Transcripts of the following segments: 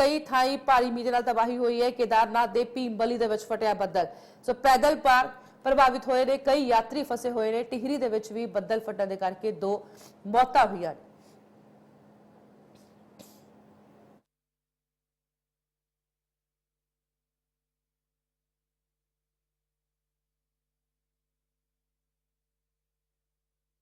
ਕਈ ਥਾਈਂ ਭਾਰੀ ਮੀਂਹ ਦੇ ਨਾਲ ਤਬਾਹੀ ਹੋਈ ਹੈ। ਕੇਦਾਰਨਾਥ ਦੇ ਭੀਮਬਲੀ ਦੇ ਵਿੱਚ ਫਟਿਆ ਬੱਦਲ। ਸੋ ਪੈਦਲ ਪਾਰ ਪ੍ਰਭਾਵਿਤ ਹੋਏ ਨੇ, ਕਈ ਯਾਤਰੀ ਫਸੇ ਹੋਏ ਨੇ। ਟਿਹਰੀ ਦੇ ਵਿੱਚ ਵੀ ਬੱਦਲ ਫਟਣ ਦੇ ਕਰਕੇ ਦੋ ਮੌਤਾਂ ਹੋਈਆਂ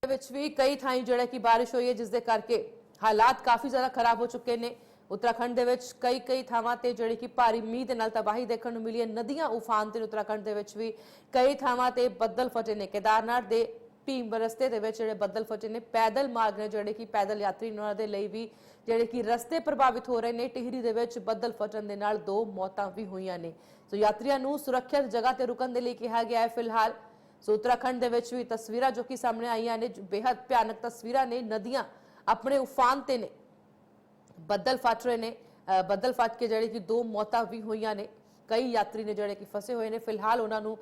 ਵਿੱਚ ਵੀ ਕਈ ਥਾਈਂ ਜਿਹੜਾ ਕਿ ਬਾਰਿਸ਼ ਹੋਈ ਹੈ, ਜਿਸ ਦੇ ਕਰਕੇ ਹਾਲਾਤ ਕਾਫੀ ਜ਼ਿਆਦਾ ਖਰਾਬ ਹੋ ਚੁੱਕੇ ਨੇ। ਉੱਤਰਾਖੰਡ ਦੇ ਵਿੱਚ ਕਈ ਕਈ ਥਾਵਾਂ ਤੇ ਜਿਹੜੇ ਕਿ ਭਾਰੀ ਮੀਂਹ ਦੇ ਨਾਲ ਤਬਾਹੀ ਦੇਖਣ ਨੂੰ ਮਿਲੀ ਹੈ ਨਦੀਆਂ ਉਫਾਨ ਤੇ ਉੱਤਰਾਖੰਡ ਦੇ ਵਿੱਚ ਵੀ ਕਈ ਥਾਵਾਂ ਤੇ ਬੱਦਲ ਫਟੇ ਨੇ। ਕੇਦਾਰਨਾਥ ਦੇ ਭੀਮ ਰਸਤੇ ਦੇ ਵਿੱਚ ਜਿਹੜੇ ਬੱਦਲ ਫਟੇ ਨੇ, ਪੈਦਲ ਮਾਰਗ ਨੇ ਜਿਹੜੇ ਕਿ ਪੈਦਲ ਯਾਤਰੀ ਉਹਨਾਂ ਦੇ ਲਈ ਵੀ ਜਿਹੜੇ ਕਿ ਰਸਤੇ ਪ੍ਰਭਾਵਿਤ ਹੋ ਰਹੇ ਨੇ। ਟਿਹਰੀ ਦੇ ਵਿੱਚ ਬੱਦਲ ਫਟਣ ਦੇ ਨਾਲ ਦੋ ਮੌਤਾਂ ਵੀ ਹੋਈਆਂ ਨੇ। ਸੋ ਯਾਤਰੀਆਂ ਨੂੰ ਸੁਰੱਖਿਅਤ ਜਗ੍ਹਾ ਤੇ ਰੁਕਣ ਦੇ ਲਈ ਕਿਹਾ ਗਿਆ ਹੈ ਫਿਲਹਾਲ। ਸੋ ਉੱਤਰਾਖੰਡ ਦੇ ਵਿੱਚ ਵੀ ਤਸਵੀਰਾਂ ਜੋ ਕਿ ਸਾਹਮਣੇ ਆਈਆਂ ਨੇ, ਜੋ ਬੇहद ਭਿਆਨਕ ਤਸਵੀਰਾਂ ਨੇ। ਨਦੀਆਂ ਆਪਣੇ ਉਫਾਨ ਤੇ ਨੇ। ਬੱਦਲ ਫਟ ਰਹੇ ਨੇ ਅ, ਬੱਦਲ ਫਟ ਕੇ ਜਿਹੜੇ ਕਿ ਦੋ ਮੌਤਾਂ ਵੀ ਹੋਈਆਂ ਨੇ ਕਈ ਯਾਤਰੀ ਨੇ ਜਿਹੜੇ ਕਿ ਫਸੇ ਹੋਏ ਨੇ। ਫਿਲਹਾਲ ਉਹਨਾਂ ਨੂੰ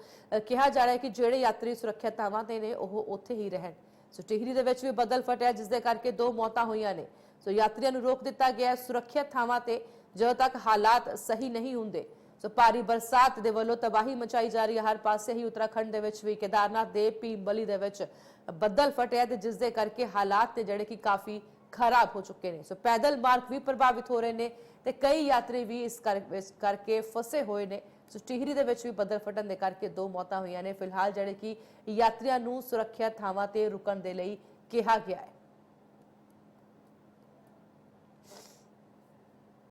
ਕਿਹਾ ਜਾ ਰਿਹਾ ਹੈ ਕਿ ਜਿਹੜੇ ਯਾਤਰੀ ਸੁਰੱਖਿਅਤ ਥਾਵਾਂ ਤੇ ਨੇ ਉਹ ਉੱਥੇ ਹੀ ਰਹਿਣ। ਸੋ ਟਿਹਰੀ ਦੇ ਵਿੱਚ ਵੀ ਬੱਦਲ ਫਟਿਆ ਜਿਸ ਦੇ ਕਰਕੇ ਦੋ ਮੌਤਾਂ ਹੋਈਆਂ ਨੇ। ਸੋ ਯਾਤਰੀਆਂ ਨੂੰ ਰੋਕ ਦਿੱਤਾ ਗਿਆ ਹੈ। ਸੁਰੱਖਿਅਤ ਥਾਵਾਂ ਤੇ ਜਦੋਂ ਤੱਕ ਹਾਲਾਤ ਸਹੀ ਨਹੀਂ ਹੁੰਦੇ ਸੋ ਭਾਰੀ ਬਰਸਾਤ ਦੇ ਵੱਲੋਂ ਤਬਾਹੀ ਮਚਾਈ ਜਾ ਰਹੀ ਹੈ। ਹਰ ਪਾਸੇ ਹੀ ਉੱਤਰਾਖੰਡ ਦੇ ਵਿੱਚ ਵੀ ਕੇਦਾਰਨਾਥ ਦੇ ਭੀਮਬਲੀ ਦੇ ਵਿੱਚ ਬੱਦਲ ਫਟਿਆ ਤੇ ਜਿਸ ਦੇ ਕਰਕੇ ਹਾਲਾਤ ਤੇ ਜਿਹੜੇ ਕਿ ਕਾਫੀ ਖਰਾਬ ਹੋ ਚੁੱਕੇ ਨੇ। ਸੋ ਪੈਦਲ ਮਾਰਗ ਵੀ ਪ੍ਰਭਾਵਿਤ ਹੋ ਰਹੇ ਨੇ ਤੇ ਕਈ ਯਾਤਰੀ ਵੀ ਇਸ ਕਰ- ਇਸ ਕਰਕੇ ਫਸੇ ਹੋਏ ਨੇ। ਸੋ ਟਿਹਰੀ ਦੇ ਵਿੱਚ ਵੀ ਬੱਦਲ ਫਟਣ ਦੇ ਕਰਕੇ ਦੋ ਮੌਤਾਂ ਹੋਈਆਂ ਨੇ। ਫਿਲਹਾਲ ਜਿਹੜੇ ਕਿ ਯਾਤਰੀਆਂ ਨੂੰ ਸੁਰੱਖਿਅਤ ਥਾਵਾਂ ਤੇ ਰੁਕਣ ਦੇ ਲਈ ਕਿਹਾ ਗਿਆ ਹੈ।